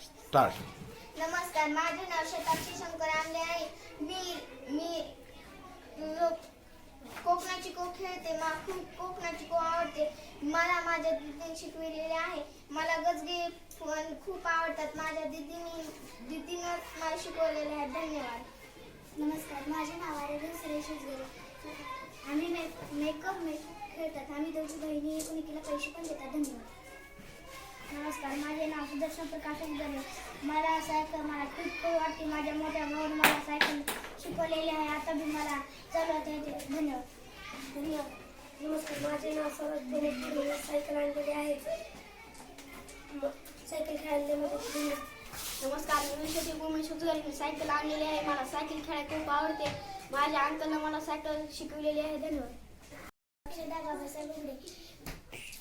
Start नमस्कार माझे नाव शताक्षी शंकर आंबे आहे. मी मी कोकणाची को खेळते मला खूप कोकणाची को आवडते. मला माझ्या दीदीने शिकविलेले आहे. मला गजगे पण खूप आवडतात. माझ्या दीदीने दीदीनं मला शिकवलेले आहे. धन्यवाद. नमस्कार माझे नाव आहे सुरेश उजगरे. आम्ही मे मेकअप मे खेळतात. आम्ही दोघी बहिणी एकोणीकीला पैसे पण देतात. धन्यवाद. प्रकाश उदरे मला सायकल मला खूप वाटते. माझ्या मोठ्या भावाने मला सायकल शिकवलेली आहे. आता मी मला चालवता येते. धन्यवाद. धन्यवाद. नमस्कार. माझे नाव सौरभ बेनेट मी सायकल आणलेली आहे. सायकल खेळायला. नमस्कार. मी भूमी सुजगरी मी सायकल आणलेली आहे. मला सायकल खेळायला खूप आवडते. माझ्या अंकलनं मला सायकल शिकवलेली आहे. धन्यवाद अक्षदा बाबासाहेब उघडे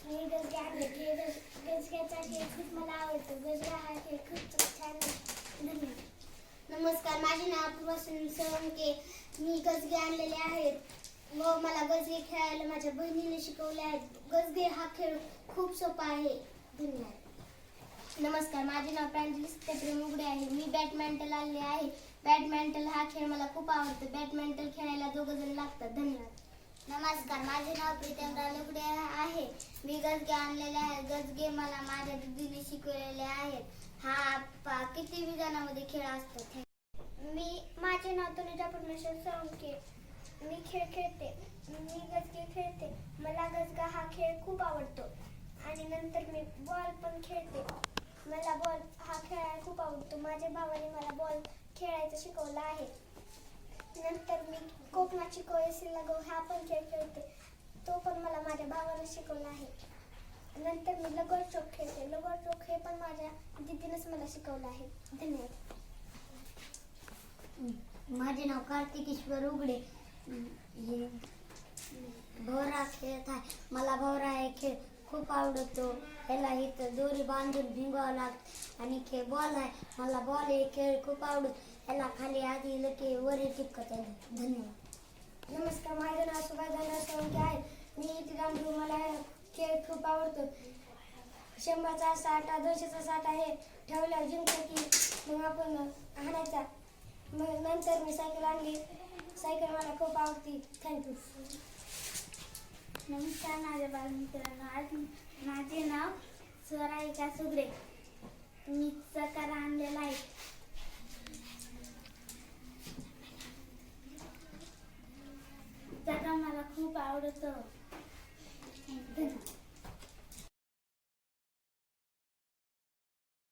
मी गजगे आणले हे गज- गजग्याचा खेळ खूप मला आवडतो गजरा हा खेळ खूप छान आहे. धन्यवाद नमस्कार माझे नाव अपूर्वा सुनील सोळंके. मी गजगे आणलेले आहेत. व मला गजगे खेळायला माझ्या बहिणीने शिकवले आहेत. गजगे हा खेळ खूप सोपा आहे. धन्यवाद. नमस्कार माझे नाव प्रांजली सत्यप्रेम उघडे आहे. मी बॅडमिंटन आणले आहे. बॅडमिंटन हा खेळ मला खूप आवडतो. बॅडमिंटन खेळायला दोघं जण लागतात. धन्यवाद. नमस्कार माझे नाव प्रीतम रालुगडे आहे. मी गजगे आणलेले आहे. गजगे मला माझ्या दीदीने शिकवलेले आहेत. हा किती विधानामध्ये खेळ असतो. मी माझे नाव तनुजा परमेश्वर सोमके मी खेळ खेळते. मी गजगे खेळते. मला गजगा हा खेळ खूप आवडतो. आणि नंतर मी बॉल पण खेळते. मला बॉल हा खेळायला खूप आवडतो. माझ्या भावाने मला बॉल खेळायचं शिकवलं आहे. नंतर मी कोकणाची कोयसीला गो हा पण खेळ खेळते तो पण मला माझ्या भावानं शिकवला आहे. नंतर मी लगोर चौक खेळते. लगोर चौक हे पण माझ्या दीदीनेच मला शिकवलं आहे. धन्यवाद. माझे नाव कार्तिक ईश्वर उघडे. हे खेळत आहे. मला भोवरा हे खेळ खूप आवडतो. ह्याला इथं दोरी बांधून भिंगवावं लागतं आणि खेळ बॉल आहे. मला बॉल हे खेळ खूप आवडतो. ह्याला खाली आधी लके वर टिपकत आहे धन्यवाद. नमस्कार माझं नाव सुभाष सोळंके आहे. मी इथे गांधी मला खेळ खूप आवडतो. शंभरचा साठा दोनशेचा साठा हे ठेवल्यावर जिंकलं की मग आपण आणायचा. मग नंतर मी सायकल आणली. सायकल मला खूप आवडती. थँक्यू. नमस्कार माझ्या बालमित्रांनो आज माझे नाव स्वरायिका सुगडे मी चकार आणलेला आहे. चका मला खूप आवडतं.